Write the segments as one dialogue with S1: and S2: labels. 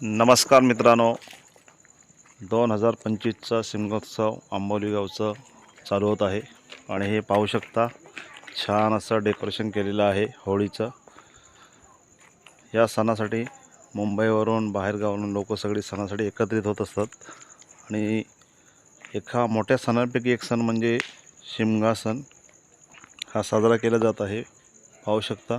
S1: नमस्कार मित्रांनो. दोन हजार पंचवीसचा शिमगोत्सव आंबोली गावचं चालू होत आहे. आणि हे पाहू शकता छान असं डेकोरेशन केलेलं आहे होळीचं. या सणासाठी मुंबईवरून बाहेरगावरून लोक सगळी सणासाठी एकत्रित होत असतात. आणि एका मोठ्या सणांपैकी एक सण म्हणजे शिमगा सण हा साजरा केला जात आहे. पाहू शकता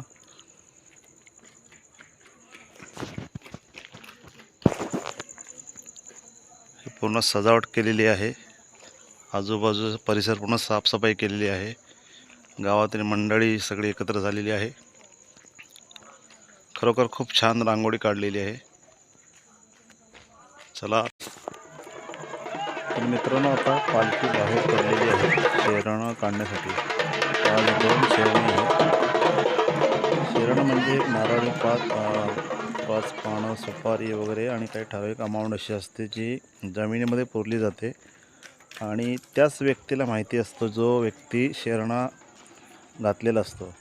S1: पूर्ण सजावट केलेली आहे. आजूबाजूचा परिसर पूर्ण साफसफाई केलेली आहे. गावातील मंडळी सगळी एकत्र झालेली आहे. खरोखर खूप छान रांगोळी काढलेली आहे. चला. तर मित्रांनो आता पालखी बाहेर पडलेली आहे. शेरणं काढण्यासाठी. आज दोन शेरणी आहे शेरण म्हणजे नारळी पाच पाच पानं सुपारी वगैरे आणि काही ठराविक अमाऊंट अशी असते जी जमिनीमध्ये पुरली जाते. आणि त्याच व्यक्तीला माहिती असतो जो व्यक्ती शेरणा घातलेला असतो.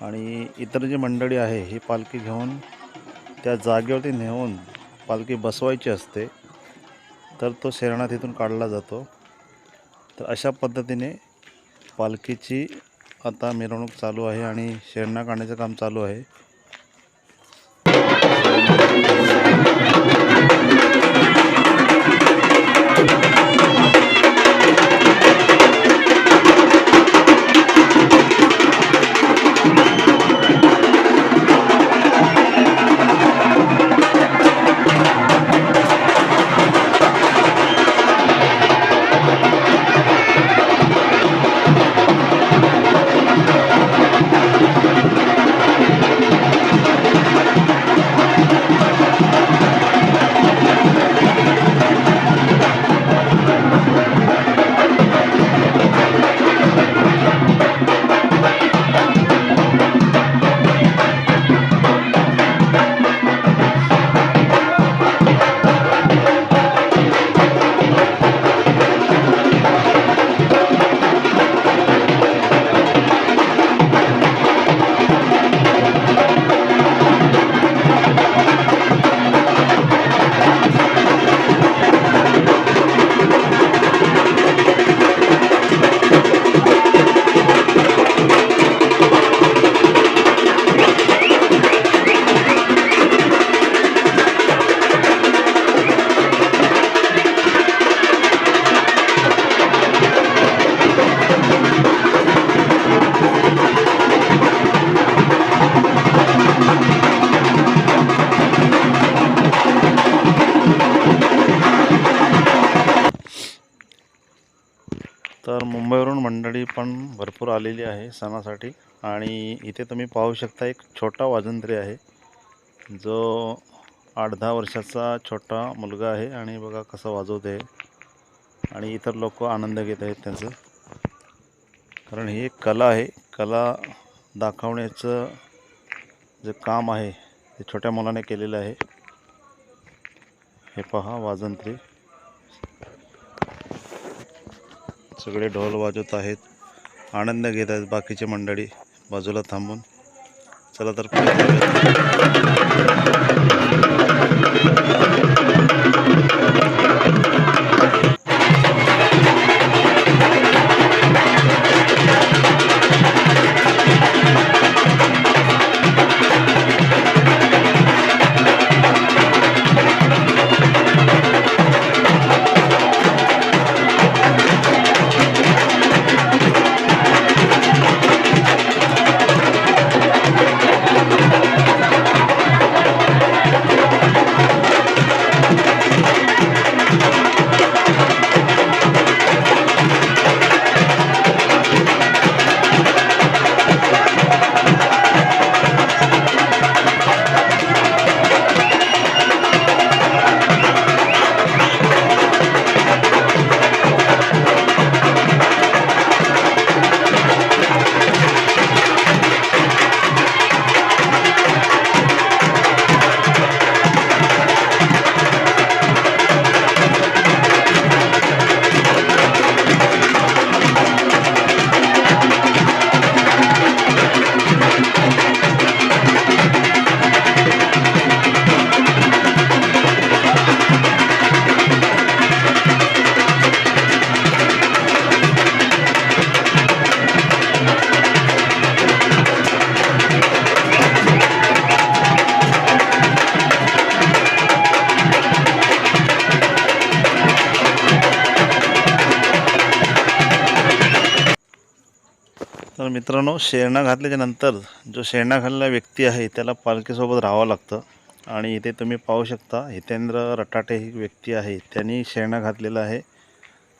S1: आणि इतर जी मंडळी आहे ही पालखी घेऊन त्या जागेवरती नेऊन पालखी बसवायची असते तर तो शेरणा तिथून काढला जातो. तर अशा पद्धतीने पालखीची आता मिरवणूक चालू आहे आणि शेरणा काढण्याचं काम चालू आहे. तर आलेली आहे सणासाठी. आणि इथे तुम्ही पाहू शकता एक छोटा वाजंत्री आहे. जो आठ दहा वर्षाचा छोटा मुलगा आहे आणि बघा कसं वाजवत आहे. आणि इतर लोक आनंद घेत आहेत त्याचं. कारण ही एक कला आहे. कला दाखवण्याचं जे काम आहे ते छोट्या मुलाने केलेलं आहे. हे पहा वाजंत्री. सगळे ढोल वाजवत आहेत. आनंद घेत आहेत बाकीचे मंडळी. बाजूला थांबून. चला तर मित्रांनो शेरणा घातल्याच्या नंतर जो शेरणा घाललेला व्यक्ती आहे त्याला पालखीसोबत राहावं लागतं. आणि इथे तुम्ही पाहू शकता हितेंद्र रटाटे ही व्यक्ती आहे त्यांनी शेरणा घातलेला आहे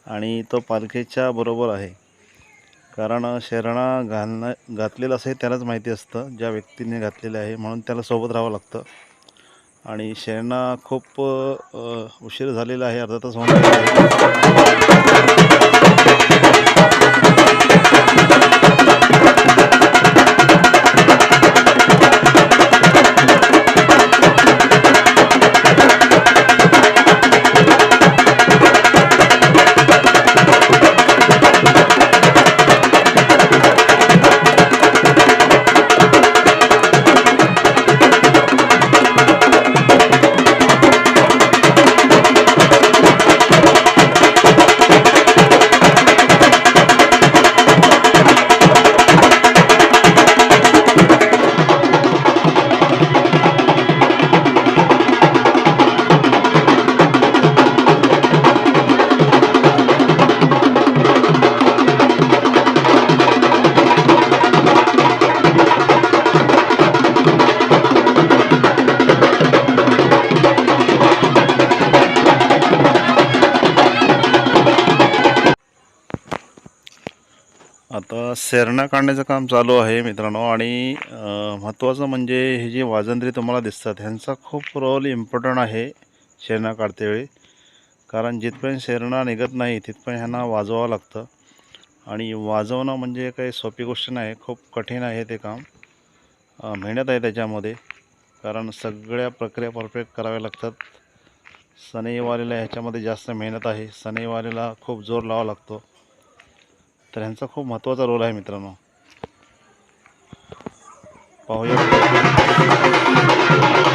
S1: आणि तो पालखीच्या बरोबर आहे. कारण शेरणा घालणं घातलेलं असं त्यालाच माहिती असतं ज्या व्यक्तीने घातलेलं आहे म्हणून त्याला सोबत राहावं लागतं. आणि शेरणा खूप उशीर झालेला आहे अर्धा तास होणार सेरणा काढण्याचं काम चालू आहे मित्रांनो. आणि महत्त्वाचं म्हणजे हे जे वाजंत्री तुम्हाला दिसतात ह्यांचा खूप रोल इम्पॉर्टंट आहे शेरणा काढतेवेळी कारण जिथपर्यंत शेरणा निघत नाही तिथपर्यंत ह्यांना वाजवावं लागतं. आणि वाजवणं म्हणजे काही सोपी गोष्ट नाही खूप कठीण आहे ते काम. मेहनत आहे त्याच्यामध्ये. कारण सगळ्या प्रक्रिया परफेक्ट कराव्या लागतात. सनईवारीला ह्याच्यामध्ये जास्त मेहनत आहे. सनईवारीला खूप जोर लावा लागतो. तर ह्यांचा खूप महत्त्वाचा रोल आहे मित्रांनो. पाहूया.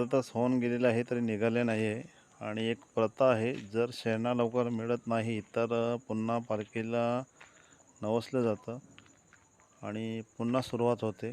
S1: अर्धा तास होऊन गेलेला आहे तरी निघाले नाही आहे आणि एक प्रथा आहे जर शेणा लवकर मिळत नाही तर पुन्हा पालखीला नवसलं जातं. आणि पुन्हा सुरुवात होते.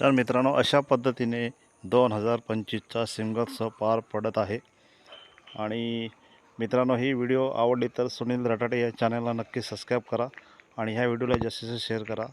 S1: तर मित्रांनो अशा पद्धतीने दोन हजार पंचवीसचा सिंगल्स पार पडत आहे. आणि मित्रांनो ही व्हिडिओ आवडली तर सुनील रटाटे या चॅनलला नक्की सबस्क्राईब करा आणि ह्या व्हिडिओला जास्तीत जास्त शेअर करा.